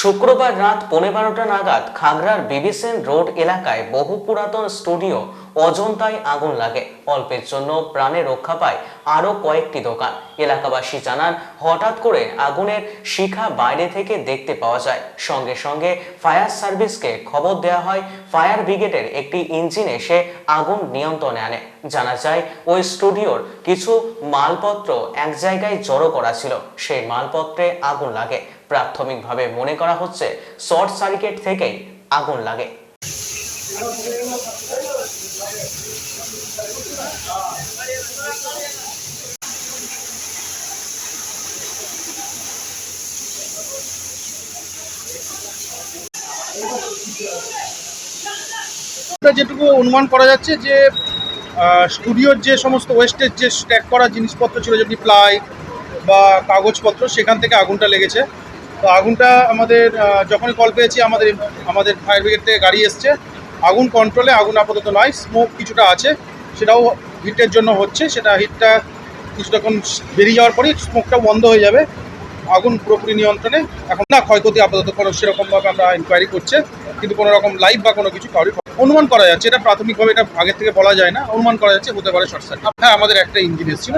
শুক্রবার রাত পৌনে বারোটা নাগাদ খাগড়ার বিবিসেন রোড এলাকায় বহু পুরাতন স্টুডিও অজন্তায় আগুন লাগে। অল্পের জন্য প্রাণে রক্ষা পায় আরও কয়েকটি দোকান। এলাকাবাসী জানান, হঠাৎ করে আগুনের শিখা বাইরে থেকে দেখতে পাওয়া যায়। সঙ্গে সঙ্গে ফায়ার সার্ভিসকে খবর দেওয়া হয়, ফায়ার ব্রিগেডের একটি ইঞ্জিন এসে আগুন নিয়ন্ত্রণে আনে। জানা যায়, ওই স্টুডিওর কিছু মালপত্র এক জায়গায় জড়ো করা ছিল। সেই মালপত্রে আগুন লাগে। প্রাথমিকভাবে মনে করা হচ্ছে শর্ট সার্কিট থেকেই আগুন লাগে। যেটুকু অনুমান করা যাচ্ছে যে স্টুডিওর যে সমস্ত ওয়েস্টেজ যে স্ট্যাক করা জিনিসপত্র ছিল, যেমনি প্লাই বা কাগজপত্র, সেখান থেকে আগুনটা লেগেছে। তো আগুনটা আমাদের যখনই কল পেয়েছি, আমাদের আমাদের ফায়ার ব্রিগেড থেকে গাড়ি এসছে। আগুন কন্ট্রোলে আগুন আপাতত নয় স্মোক কিছুটা আছে, সেটাও হিটের জন্য হচ্ছে, সেটা হিটটা কিছুক্ষণ বেরিয়ে যাওয়ার পরেই স্মোকটা বন্ধ হয়ে যাবে। আগুন পুরোপুরি নিয়ন্ত্রণে, এখন না ক্ষয়ক্ষতি আপাতত কোনো সেরকমভাবে আমরা ইনকোয়ারি করছে, কিন্তু কোনো রকম লাইভ বা কোনো কিছু কারোর অনুমান করা যাচ্ছে, এটা প্রাথমিকভাবে এটা আগের থেকে বলা যায় না, অনুমান করা যাচ্ছে, হতে পারে শর্ট সার্কিট হ্যাঁ আমাদের একটা ইঞ্জিন এসেছিল।